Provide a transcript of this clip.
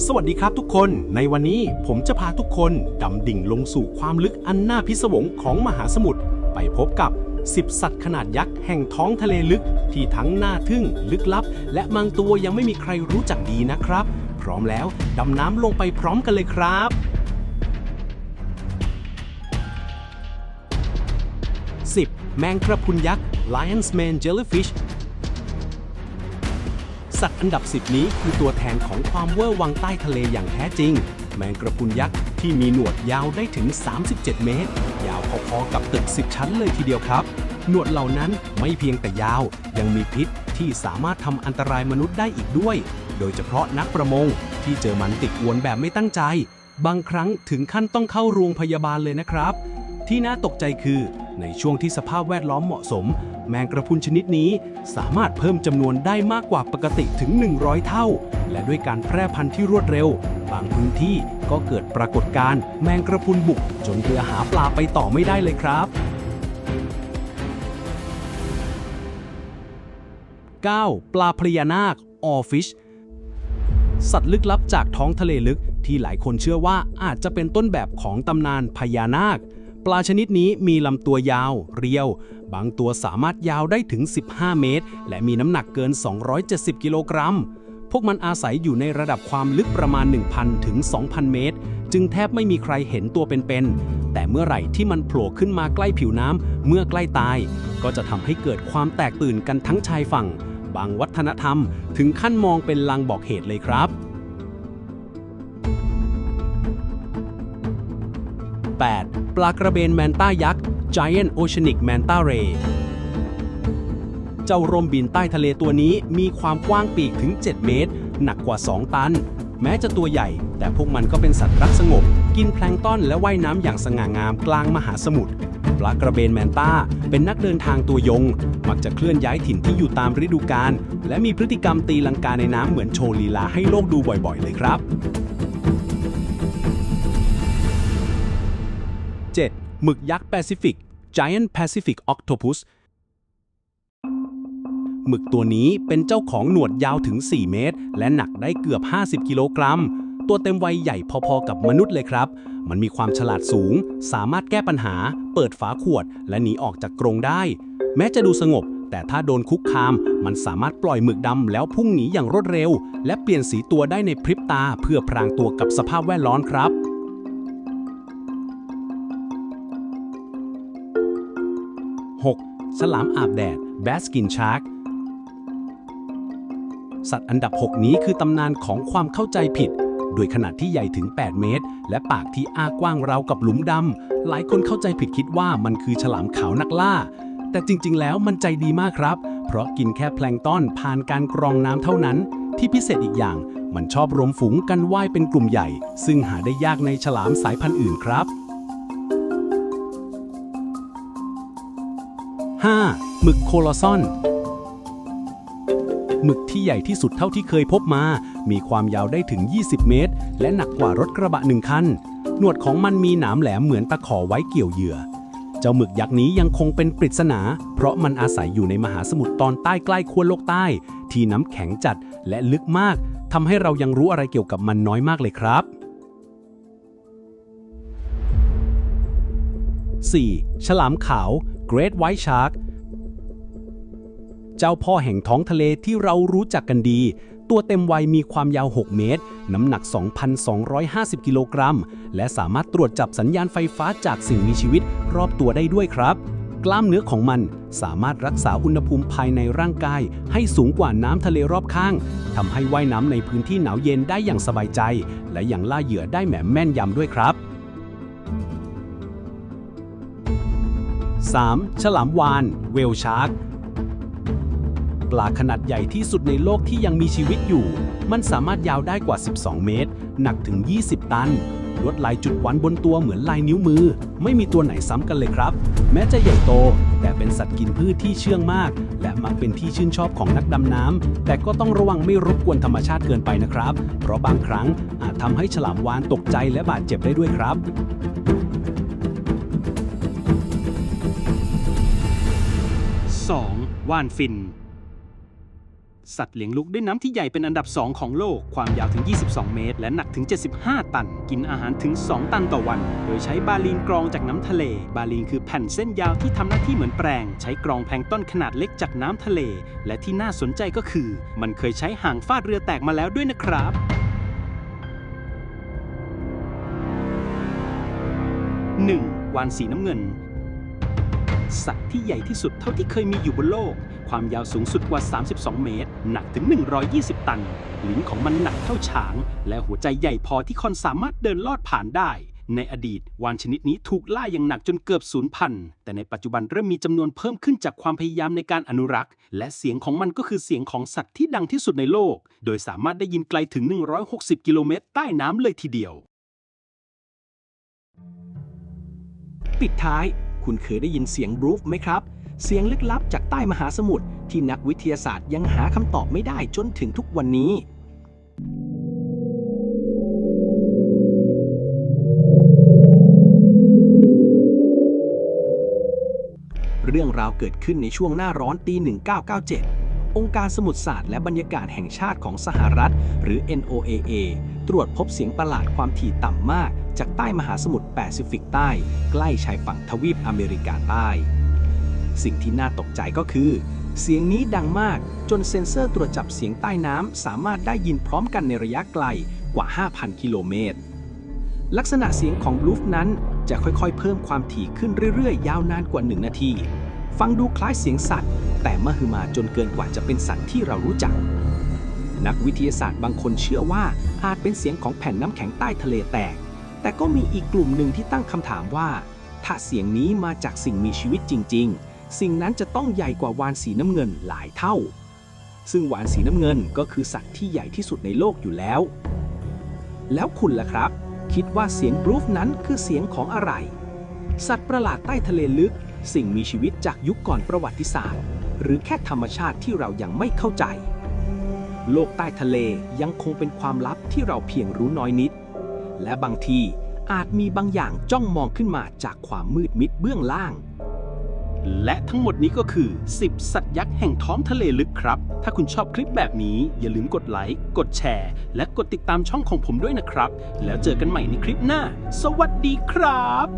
สวัสดีครับทุกคน ในวันนี้ผมจะพาทุกคนดำดิ่งลงสู่ความลึกอันน่าพิศวงของมหาสมุทรไปพบกับ 10 สัตว์ขนาดยักษ์แห่งท้องทะเลลึก ที่ทั้งน่าทึ่ง ลึกลับ และบางตัวยังไม่มีใครรู้จักดีนะครับ พร้อมแล้วดำน้ำลงไปพร้อมกันเลยครับ 10. แมงกระพรุนยักษ์ Lion's Mane Jellyfish สัตว์อันดับ 10 นี้คือตัวแทนของความเวอร์วังใต้ทะเลอย่างแท้จริง แมงกระพุนยักษ์ที่มีหนวดยาวได้ถึง 37 เมตร ยาวพอๆกับตึก 10 ชั้นเลยทีเดียวครับ หนวดเหล่านั้นไม่เพียงแต่ยาว ยังมีพิษที่สามารถทำอันตรายมนุษย์ได้อีกด้วย โดยเฉพาะนักประมงที่เจอมันติดอวนแบบไม่ตั้งใจ บางครั้งถึงขั้นต้องเข้าโรงพยาบาลเลยนะครับ ที่น่าตกใจคือในช่วงที่สภาพแวดล้อมเหมาะสม แมงกระพุนชนิดนี้สามารถเพิ่มจำนวนได้มากกว่าปกติถึง 100 เท่า และด้วยการแพร่พันธุ์ที่รวดเร็ว บางพื้นที่ก็เกิดปรากฏการณ์แมงกระพุนบุก จนเรือหาปลาไปต่อไม่ได้เลยครับ 9. ปลาพญานาค Oarfish สัตว์ลึกลับจากท้องทะเลลึกที่หลายคนเชื่อว่าอาจจะเป็นต้นแบบของตำนานพญานาค ปลาชนิดนี้มีลำตัวยาว เรียว บางตัวสามารถยาวได้ถึง 15 เมตร และมีน้ำหนักเกิน 270 กิโลกรัม พวกมันอาศัยอยู่ในระดับความลึกประมาณ 1,000 ถึง 2,000 เมตร จึงแทบไม่มีใครเห็นตัวเป็นๆ แต่เมื่อไหร่ที่มันโผล่ขึ้นมาใกล้ผิวน้ำเมื่อใกล้ตาย ก็จะทำให้เกิดความแตกตื่นกันทั้งชายฝั่ง บางวัฒนธรรม ถึงขั้นมองเป็นลางบอกเหตุเลยครับ 8. ปลากระเบนแมนต้ายักษ์ Giant Oceanic Manta Ray เจ้าร่มบินใต้ทะเลตัวนี้มีความกว้างปีกถึง 7 เมตร หนักกว่า 2 ตัน แม้จะตัวใหญ่ แต่พวกมันก็เป็นสัตว์รักสงบ กินแพลงต้อนและว่ายน้ำอย่างสง่างามกลางมหาสมุทรปลากระเบนแมนต้าเป็นนักเดินทางตัวยง มักจะเคลื่อนย้ายถิ่นที่อยู่ตามฤดูกาลและมีพฤติกรรมตีลังกาในน้ำเหมือนโชว์ลีลาให้โลกดูบ่อยๆ เลยครับ 7. หมึกยักษ์แปซิฟิก Giant Pacific Octopus หมึกตัวนี้เป็นเจ้าของหนวดยาวถึง 4 เมตร และหนักได้เกือบ 50 กิโลกรัม ตัวเต็มวัยใหญ่พอๆกับมนุษย์เลยครับ มันมีความฉลาดสูง สามารถแก้ปัญหา เปิดฝาขวด และหนีออกจากกรงได้ แม้จะดูสงบ แต่ถ้าโดนคุกคาม มันสามารถปล่อยหมึกดำแล้วพุ่งหนีอย่างรวดเร็ว และเปลี่ยนสีตัวได้ในพริบตาเพื่อพรางตัวกับสภาพแวดล้อมครับ 6. ฉลามอาบแดด Baskin Shark สัตว์อันดับ 6 นี้คือตำนานของความเข้าใจผิด โดยขนาดที่ใหญ่ถึง 8 เมตร และปากที่อ้ากว้างราวกับหลุมดำ หลายคนเข้าใจผิดคิดว่ามันคือฉลามขาวนักล่า แต่จริง ๆ แล้วมันใจดีมากครับ เพราะกินแค่แพลงต้อนผ่านการกรองน้ำเท่านั้น ที่พิเศษอีกอย่าง มันชอบรวมฝูงกันว่ายเป็นกลุ่มใหญ่ ซึ่งหาได้ยากในฉลามสายพันธุ์อื่นครับ 5. หมึกโคลอซอน หมึกที่ใหญ่ที่สุดเท่าที่เคยพบมา มีความยาวได้ถึง 20 เมตร และหนักกว่ารถกระบะหนึ่งคัน หนวดของมันมีหนามแหลมเหมือนตะขอไว้เกี่ยวเหยื่อ เจ้าหมึกยักษ์นี้ยังคงเป็นปริศนา เพราะมันอาศัยอยู่ในมหาสมุทรตอนใต้ใกล้ขั้วโลกใต้ ที่น้ำแข็งจัดและลึกมากทำให้เรายังรู้อะไรเกี่ยวกับมันน้อยมากเลยครับ 4. ฉลามขาว Great White Shark เจ้าพ่อแห่งท้องทะเลที่เรารู้จักกันดี ตัวเต็มวัยมีความยาว 6 เมตร น้ำหนัก 2,250 กิโลกรัม และสามารถตรวจจับสัญญาณไฟฟ้าจากสิ่งมีชีวิตรอบตัวได้ด้วยครับ กล้ามเนื้อของมันสามารถรักษาอุณหภูมิภายในร่างกาย ให้สูงกว่าน้ำทะเลรอบข้างทำให้ว่ายน้ำในพื้นที่หนาวเย็นได้อย่างสบายใจ และยังล่าเหยื่อได้แหมแม่นยำด้วยครับ 3. ฉลามวาน เวลชาร์กปลาขนาดใหญ่ที่สุดในโลกที่ยังมีชีวิตอยู่ มันสามารถยาวได้กว่า 12 เมตร หนักถึง 20 ตัน ลวดลายจุดหวันบนตัวเหมือนลายนิ้วมือ ไม่มีตัวไหนซ้ำกันเลยครับ แม้จะใหญ่โต แต่เป็นสัตว์กินพืชที่เชื่องมาก และมักเป็นที่ชื่นชอบของนักดำน้ำ แต่ก็ต้องระวังไม่รบกวนธรรมชาติเกินไปนะครับ เพราะบางครั้งอาจทำให้ฉลามวาฬตกใจและบาดเจ็บได้ด้วยครับ 2. ว่านฟิน สัตว์เลี้ยงลูกด้วยน้ำที่ใหญ่เป็นอันดับ 2 ของโลก ความยาวถึง 22 เมตร และหนักถึง 75 ตัน กินอาหารถึง 2 ตันต่อวัน โดยใช้บาลีนกรองจากน้ำทะเล บาลีนคือแผ่นเส้นยาวที่ทำหน้าที่เหมือนแปรง ใช้กรองแพลงต้นขนาดเล็กจากน้ำทะเล และที่น่าสนใจก็คือ มันเคยใช้หางฟาดเรือแตกมาแล้วด้วยนะครับ 1. วานสีน้ำเงิน สัตว์ที่ใหญ่ที่สุดเท่าที่เคยมีอยู่บนโลก ความยาวสูงสุดกว่า 32 เมตร หนักถึง 120 ตัน ลิ้นของมันหนักเท่าช้าง และหัวใจใหญ่พอที่คนสามารถเดินลอดผ่านได้ ในอดีตวานชนิดนี้ถูกล่าอย่างหนักจนเกือบสูญพันธุ์ แต่ในปัจจุบันเริ่มมีจำนวนเพิ่มขึ้นจากความพยายามในการอนุรักษ์ และเสียงของมันก็คือเสียงของสัตว์ที่ดังที่สุดในโลก โดยสามารถได้ยินไกลถึง 160 กิโลเมตรใต้น้ำเลยทีเดียว ปิดท้าย คุณเคยได้ยินเสียงบรูฟไหมครับ เสียงลึกลับจากใต้มหาสมุทรที่นักวิทยาศาสตร์ยังหาคำตอบไม่ได้จนถึงทุกวันนี้ เรื่องราวเกิดขึ้นในช่วงหน้าร้อนปี 1997องค์การสมุทรศาสตร์และบรรยากาศแห่งชาติของสหรัฐ หรือ NOAA ตรวจพบเสียงประหลาดความถี่ต่ำมาก จากใต้มหาสมุทรแปซิฟิกใต้ ใกล้ชายฝั่งทวีปอเมริกาใต้ สิ่งที่น่าตกใจก็คือ เสียงนี้ดังมากจนเซ็นเซอร์ตรวจจับเสียงใต้น้ำสามารถได้ยินพร้อมกันในระยะไกลกว่า 5,000 กิโลเมตร ลักษณะเสียงของบลูฟนั้นจะค่อยๆ เพิ่มความถี่ขึ้นเรื่อยๆ ยาวนานกว่า 1 นาที ฟังดูคล้ายเสียงสัตว์ แต่มหึมาจนเกินกว่าจะเป็นสัตว์ที่เรารู้จัก นักวิทยาศาสตร์บางคนเชื่อว่าอาจเป็นเสียงของแผ่นน้ำแข็งใต้ทะเลแตก แต่ก็มีอีกกลุ่มหนึ่งที่ตั้งคำถามว่า ถ้าเสียงนี้มาจากสิ่งมีชีวิตจริง ๆ สิ่งนั้นจะต้องใหญ่กว่าวานสีน้ำเงินหลายเท่า ซึ่งวานสีน้ำเงินก็คือสัตว์ที่ใหญ่ที่สุดในโลกอยู่แล้ว แล้วคุณล่ะครับ คิดว่าเสียงบลูฟนั้นคือเสียงของอะไร สัตว์ประหลาดใต้ทะเลลึก สิ่งมีชีวิตจากยุคก่อนประวัติศาสตร์ หรือแค่ธรรมชาติที่เรายังไม่เข้าใจ โลกใต้ทะเลยังคงเป็นความลับที่เราเพียงรู้น้อยนิด และบางทีอาจมีบางอย่างจ้องมองขึ้นมาจากความมืดมิดเบื้องล่าง และทั้งหมดนี้ก็คือ 10 สัตว์ยักษ์แห่งท้องทะเลลึกครับ ถ้าคุณชอบคลิปแบบนี้อย่าลืมกดไลค์ กดแชร์ และกดติดตามช่องของผมด้วยนะครับ แล้วเจอกันใหม่ในคลิปหน้า สวัสดีครับ